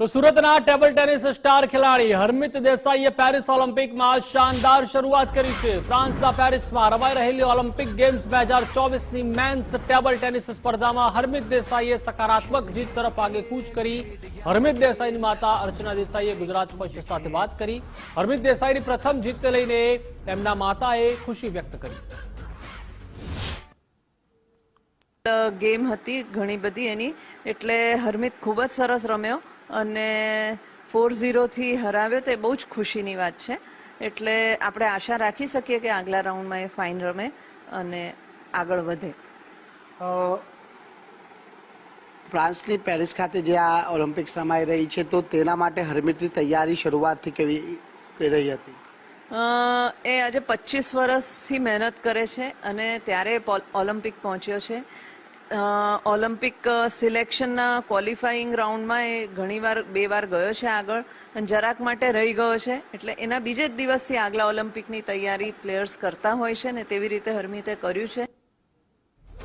તો સુરતના table tennis star ખેલાડી હરમિત દેસાઈએ પેરિસ ઓલિમ્પિકમાં શાનદાર શરૂઆત કરી છે. ફ્રાન્સના પેરિસમાં રમાઈ રહેલી ઓલિમ્પિક ગેમ્સ બે હજાર ચોવીસની મેન્સ ટેબલ ટેનિસ સ્પર્ધામાં હરમિત દેસાઈએ સકારાત્મક જીત તરફ આગેકૂચ કરી. હરમિત દેસાઈની માતા અર્ચના દેસાઈએ ગુજરાત પક્ષ સાથે વાત કરી. હરમિત દેસાઈની પ્રથમ જીતને લઈને તેમના માતાએ ખુશી વ્યક્ત કરી. ગેમ હતી ઘણી બધી એની. એટલે હરમિત ખૂબ જ સરસ રમ્યો. અને ફોર ઝીરોથી હરાવ્યો તો એ બહુ જ ખુશીની વાત છે. એટલે આપણે આશા રાખી શકીએ કે આગલા રાઉન્ડમાં એ ફાઇન રમે અને આગળ વધે. ફ્રાન્સની પેરિસ ખાતે જે આ ઓલિમ્પિક્સ રમાઈ રહી છે તો તેના માટે હરમિતની તૈયારી શરૂઆતથી કેવી રહી હતી? એ આજે પચીસ વર્ષથી મહેનત કરે છે અને ત્યારે ઓલિમ્પિક પહોંચ્યો છે. ઓલિમ્પિક સિલેક્શનના ક્વોલિફાઈંગ રાઉન્ડમાં એ ઘણીવાર બે વાર ગયો છે આગળ અને જરાક માટે રહી ગયો છે. એટલે એના બીજે જ દિવસથી આગલા ઓલિમ્પિકની તૈયારી પ્લેયર્સ કરતા હોય છે ને તેવી રીતે હરમિતે કર્યું છે.